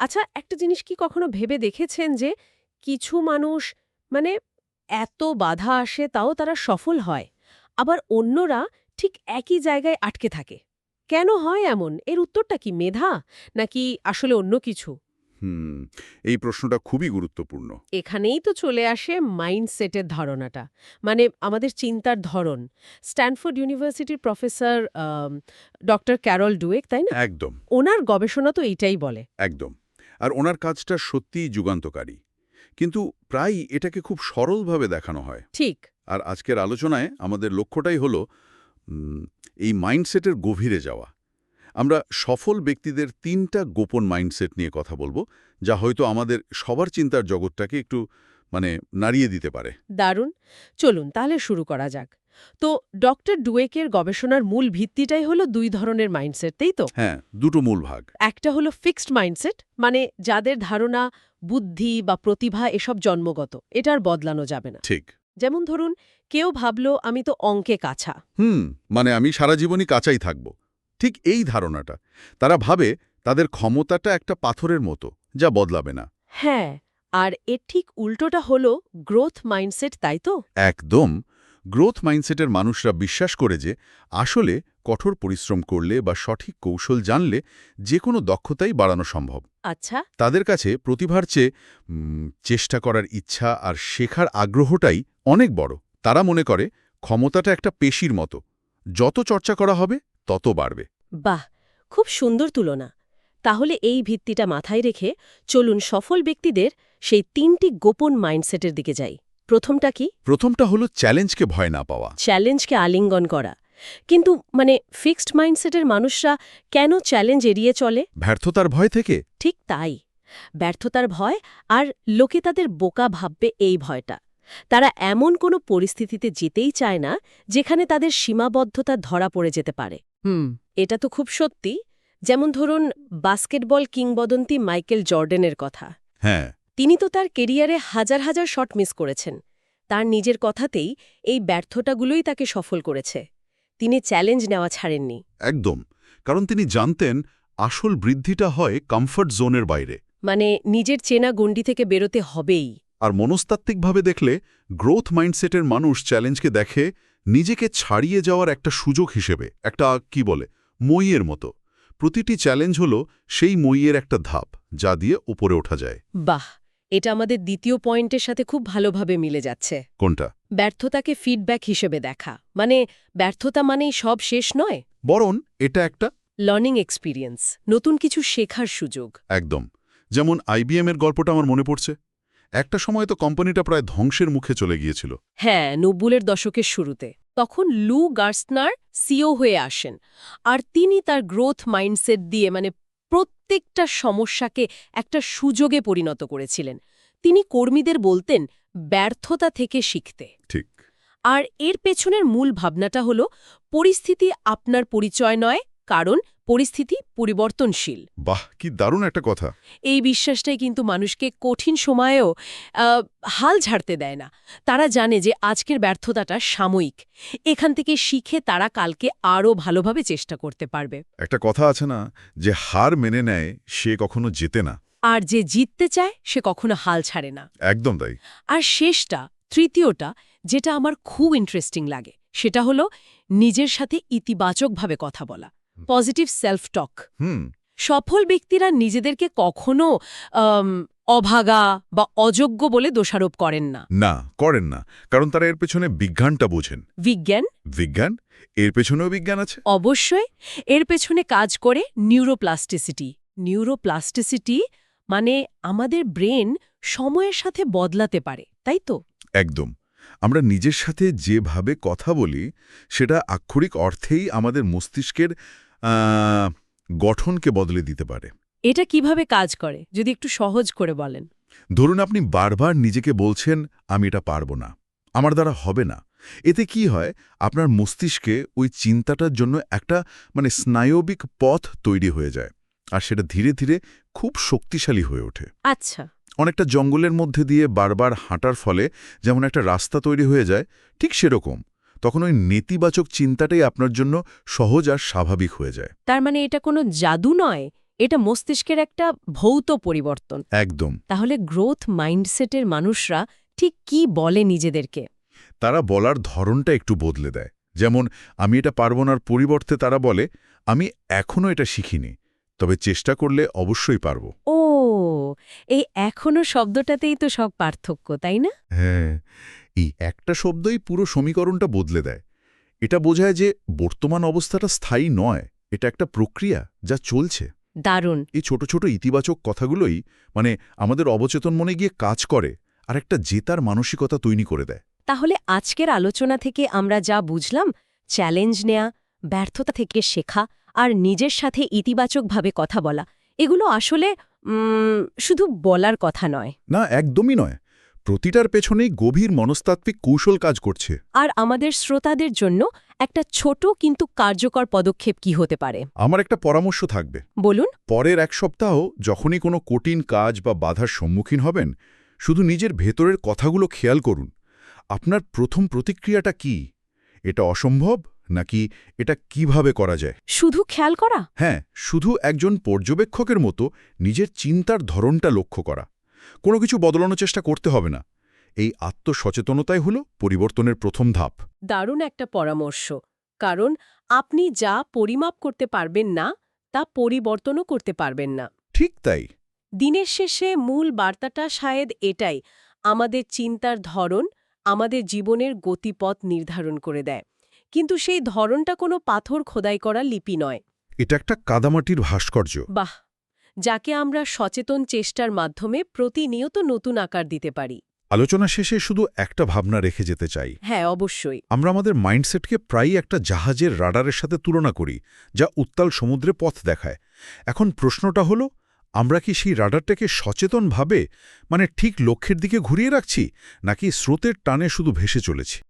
আচ্ছা একটা জিনিস কি কখনো ভেবে দেখেছেন যে কিছু মানুষ মানে এত বাধা আসে তাও তারা সফল হয় আবার অন্যরা ঠিক একই জায়গায় আটকে থাকে? কেন হয় এমন? এর উত্তরটা কি মেধা নাকি আসলে অন্য কিছু? হুম এই প্রশ্নটা খুবই গুরুত্বপূর্ণ। এখানেই তো চলে আসে মাইন্ডসেটের ধারণাটা মানে আমাদের চিন্তার ধরন। স্ট্যানফোর্ড ইউনিভার্সিটির প্রফেসর ডক্টর ক্যারল ডুয়েক তাই না? একদম। ওনার গবেষণা তো এইটাই বলে। একদম। আর ওনার কাজটা সত্যিই যুগান্তকারী। কিন্তু প্রায় এটাকে খুব সরলভাবে দেখানো হয়। ঠিক। আর আজকের আলোচনায় আমাদের লক্ষ্যটাই হল এই মাইন্ডসেটের গভীরে যাওয়া। আমরা সফল ব্যক্তিদের তিনটা গোপন মাইন্ডসেট নিয়ে কথা বলব যা হয়তো আমাদের সবার চিন্তার জগৎটাকে একটু মানে নাড়িয়ে দিতে পারে। দারুণ। চলুন তাহলে শুরু করা যাক। তো ডক্টর ডুয়েকের গবেষণার মূল ভিত্তিটাই হলো দুই ধরনের মাইন্ডসেট তাই তো? হ্যাঁ দুটো মূল ভাগ। একটা হলো ফিক্সড মাইন্ডসেট মানে যাদের ধারণা বুদ্ধি বা প্রতিভা এসব জন্মগত এটা আর বদলানো যাবে না। ঠিক। যেমন ধরুন কেউ ভাবলো আমি তো অঙ্কে কাছা। হুম মানে আমি সারা জীবনই কাঁচাই থাকব। ঠিক এই ধারণাটা। তারা ভাবে তাদের ক্ষমতাটা একটা পাথরের মতো যা বদলাবে না। হ্যাঁ আর এর ঠিক উল্টোটা হল গ্রোথ মাইন্ডসেট তাই তো? একদম। গ্রোথ মাইন্ডসেটের মানুষরা বিশ্বাস করে যে আসলে কঠোর পরিশ্রম করলে বা সঠিক কৌশল জানলে যে কোনো দক্ষতাই বাড়ানো সম্ভব। আচ্ছা। তাদের কাছে প্রতিভার চেয়ে চেষ্টা করার ইচ্ছা আর শেখার আগ্রহটাই অনেক বড়। তারা মনে করে ক্ষমতাটা একটা পেশির মতো। যত চর্চা করা হবে তত বাড়বে। বাহ! খুব সুন্দর তুলনা। তাহলে এই ভিত্তিটা মাথায় রেখে চলুন সফল ব্যক্তিদের সেই তিনটি গোপন মাইন্ডসেটের দিকে যাই। প্রথমটা কি? প্রথমটা হলো চ্যালেঞ্জকে ভয় না পাওয়া। চ্যালেঞ্জকে আলিঙ্গন করা। কিন্তু মানে ফিক্সড মাইন্ডসেটের মানুষরা কেন চ্যালেঞ্জ এড়িয়ে চলে? ব্যর্থতার ভয় থেকে? ঠিক তাই। ব্যর্থতার ভয় আর লোকে তাদের বোকা ভাববে এই ভয়টা। তারা এমন কোনো পরিস্থিতিতে যেতেই চায় না যেখানে তাদের সীমাবদ্ধতা ধরা পড়ে যেতে পারে। হুম। এটা তো খুব সত্যি। যেমন ধরুন বাস্কেটবল কিংবদন্তি মাইকেল জর্ডেনের কথা। হ্যাঁ। তিনি তো তার কেরিয়ারে হাজার হাজার শট মিস করেছেন। তার নিজের কথাতেই এই ব্যর্থতাগুলোই তাকে সফল করেছে। তিনি চ্যালেঞ্জ নেওয়া ছাড়েননি। একদম। কারণ তিনি জানতেন আসল বৃদ্ধিটা হয় কমফর্ট জোনের বাইরে। মানে নিজের চেনা গণ্ডি থেকে বেরোতে হবেই। আর মনস্তাত্ত্বিকভাবে দেখলে গ্রোথ মাইন্ডসেটের মানুষ চ্যালেঞ্জকে দেখে নিজেকে ছাড়িয়ে যাওয়ার একটা সুযোগ হিসেবে একটা কি বলে মইয়ের মতো। প্রতিটি চ্যালেঞ্জ হল সেই মইয়ের একটা ধাপ যা দিয়ে উপরে ওঠা যায়। বাহ! এটা আমাদের দ্বিতীয় পয়েন্টের সাথে খুব ভালোভাবে মিলে যাচ্ছে। কোনটা? ব্যর্থতাকে ফিডব্যাক হিসেবে দেখা। মানে ব্যর্থতা মানেই সব শেষ নয়? বরং এটা একটা লার্নিং এক্সপিরিয়েন্স নতুন কিছু শেখার সুযোগ। একদম। যেমন আইবিএম এর গল্পটা আমার মনে পড়ছে। একটা সময় তো কোম্পানিটা প্রায় ধ্বংসের মুখে চলে গিয়েছিল। হ্যাঁ নব্বুলের দশকের শুরুতে। তখন লু গার্সনার সিও হয়ে আসেন। আর তিনি তার গ্রোথ মাইন্ডসেট দিয়ে মানে প্রত্যেকটা সমস্যাকে একটা সুযোগে পরিণত করেছিলেন। তিনি কর্মীদের বলতেন ব্যর্থতা থেকে শিখতে। ঠিক। আর এর পেছনের মূল ভাবনাটা হল পরিস্থিতি আপনার পরিচয় নয় কারণ পরিস্থিতি পরিবর্তনশীল। বাহ কি দারুণ একটা কথা। এই বিশ্বাসটাই কিন্তু মানুষকে কঠিন সময়েও আহ, হাল ছাড়তে দেয় না। তারা জানে যে আজকের ব্যর্থতাটা সাময়িক। এখান থেকে শিখে তারা কালকে আরও ভালোভাবে চেষ্টা করতে পারবে। একটা কথা আছে না যে হার মেনে নেয় সে কখনো জেতে না। আর যে জিততে চায় সে কখনো হাল ছাড়ে না। একদম তাই। আর শেষটা তৃতীয়টা যেটা আমার খুব ইন্টারেস্টিং লাগে সেটা হলো নিজের সাথে ইতিবাচকভাবে কথা বলা। Positive self talk hmm. সফল ব্যক্তিরা নিজেদেরকে কখনো অভাগা বা অযোগ্য বলে দোষারোপ করেন না। না করেন না। কারণ তারা এর পেছনে বিজ্ঞানটা বোঝেন। বিজ্ঞান? বিজ্ঞান? এর পেছনেও বিজ্ঞান আছে? অবশ্যই। এর পেছনে কাজ করে নিউরোপ্লাস্টিসিটি নিউরোপ্লাস্টিসিটি মানে আমাদের ব্রেন সময়ের সাথে বদলাতে পারে তাই তো? একদম। আমরা নিজের সাথে যেভাবে কথা বলি সেটা আক্ষরিক অর্থেই আমাদের মস্তিষ্কের গঠনকে বদলে দিতে পারে। এটা কীভাবে কাজ করে? যদি একটু সহজ করে বলেন। ধরুন আপনি বারবার নিজেকে বলছেন আমি এটা পারব না। আমার দ্বারা হবে না। এতে কি হয়? আপনার মস্তিষ্কে ওই চিন্তাটার জন্য একটা মানে স্নায়বিক পথ তৈরি হয়ে যায়। আর সেটা ধীরে ধীরে খুব শক্তিশালী হয়ে ওঠে। আচ্ছা। অনেকটা জঙ্গলের মধ্যে দিয়ে বারবার হাঁটার ফলে যেমন একটা রাস্তা তৈরি হয়ে যায় ঠিক সেরকম। তখন ওই নেতিবাচক চিন্তাটাই আপনার জন্য সহজ আর স্বাভাবিক হয়ে যায়। তার মানে এটা কোনো জাদু নয় এটা মস্তিষ্কের একটা ভৌত পরিবর্তন। একদম। তাহলে গ্রোথ মাইন্ডসেটের মানুষরা ঠিক কি বলে নিজেদেরকে? তারা বলার ধরনটা একটু বদলে দেয়। যেমন আমি এটা পারব নার পরিবর্তে তারা বলে আমি এখনও এটা শিখিনি তবে চেষ্টা করলে অবশ্যই পারব। ও এই এখনও শব্দটাতেই তো সব পার্থক্য তাই না? হ্যাঁ এই একটা শব্দই পুরো সমীকরণটা বদলে দেয়। এটা বোঝায় যে বর্তমান অবস্থাটা স্থায়ী নয় এটা একটা প্রক্রিয়া যা চলছে। দারুণ। এই ছোট ছোট ইতিবাচক কথাগুলোই মানে আমাদের অবচেতন মনে গিয়ে কাজ করে আর একটা জেতার মানসিকতা তৈরি করে দেয়। তাহলে আজকের আলোচনা থেকে আমরা যা বুঝলাম চ্যালেঞ্জ নেয়া ব্যর্থতা থেকে শেখা আর নিজের সাথে ইতিবাচকভাবে কথা বলা এগুলো আসলে শুধু বলার কথা নয়। না একদমই নয়। প্রতিটার পেছনেই গভীর মনস্তাত্ত্বিক কৌশল কাজ করছে। আর আমাদের শ্রোতাদের জন্য একটা ছোট কিন্তু কার্যকর পদক্ষেপ কি হতে পারে? আমার একটা পরামর্শ থাকবে। বলুন। পরের এক সপ্তাহ যখনই কোনো কঠিন কাজ বা বাধার সম্মুখীন হবেন শুধু নিজের ভেতরের কথাগুলো খেয়াল করুন। আপনার প্রথম প্রতিক্রিয়াটা কি? এটা অসম্ভব? নাকি এটা কীভাবে করা যায়? শুধু খেয়াল করা? হ্যাঁ শুধু একজন পর্যবেক্ষকের মতো নিজের চিন্তার ধরনটা লক্ষ্য করা। কোনো কিছু বদলানোর চেষ্টা করতে হবে না। এই আত্মসচেতনতাই হল পরিবর্তনের প্রথম ধাপ। দারুণ একটা পরামর্শ। কারণ আপনি যা পরিমাপ করতে পারবেন না তা পরিবর্তনও করতে পারবেন না। ঠিক তাই। দিনের শেষে মূল বার্তাটা শায়দ এটাই আমাদের চিন্তার ধরন আমাদের জীবনের গতিপথ নির্ধারণ করে দেয়। কিন্তু সেই ধরনটা কোনো পাথর খোদাই করা লিপি নয়। এটা একটা কাদামাটির ভাস্কর্য। বাহ! যাকে আমরা সচেতন চেষ্টার মাধ্যমে প্রতিনিয়ত নতুন আকার দিতে পারি। আলোচনা শেষে শুধু একটা ভাবনা রেখে যেতে চাই। হ্যাঁ অবশ্যই। আমরা আমাদের মাইন্ডসেটকে প্রায়ই একটা জাহাজের রাডারের সাথে তুলনা করি যা উত্তাল সমুদ্রে পথ দেখায়। এখন প্রশ্নটা হলো আমরা কি সেই রাডারটাকে সচেতনভাবে মানে ঠিক লক্ষ্যের দিকে ঘুরিয়ে রাখছি নাকি স্রোতের টানে শুধু ভেসে চলেছি?